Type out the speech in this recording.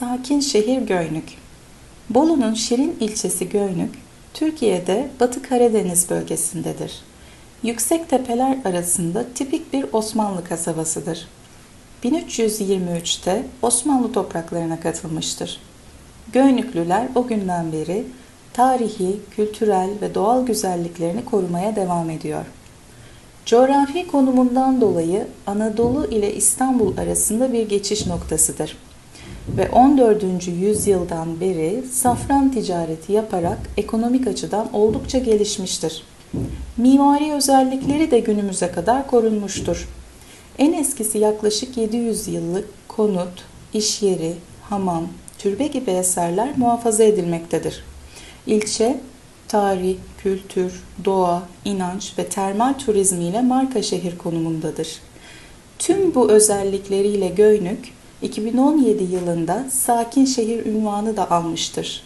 Sakin şehir Göynük. Bolu'nun Şirin ilçesi Göynük, Türkiye'de Batı Karadeniz bölgesindedir. Yüksek tepeler arasında tipik bir Osmanlı kasabasıdır. 1323'te Osmanlı topraklarına katılmıştır. Göynüklüler o günden beri tarihi, kültürel ve doğal güzelliklerini korumaya devam ediyor. Coğrafi konumundan dolayı Anadolu ile İstanbul arasında bir geçiş noktasıdır ve 14. yüzyıldan beri safran ticareti yaparak ekonomik açıdan oldukça gelişmiştir. Mimari özellikleri de günümüze kadar korunmuştur. En eskisi yaklaşık 700 yıllık konut, iş yeri, hamam, türbe gibi eserler muhafaza edilmektedir. İlçe, tarih, kültür, doğa, inanç ve termal turizmiyle marka şehir konumundadır. Tüm bu özellikleriyle Göynük, 2017 yılında sakin şehir ünvanı da almıştır.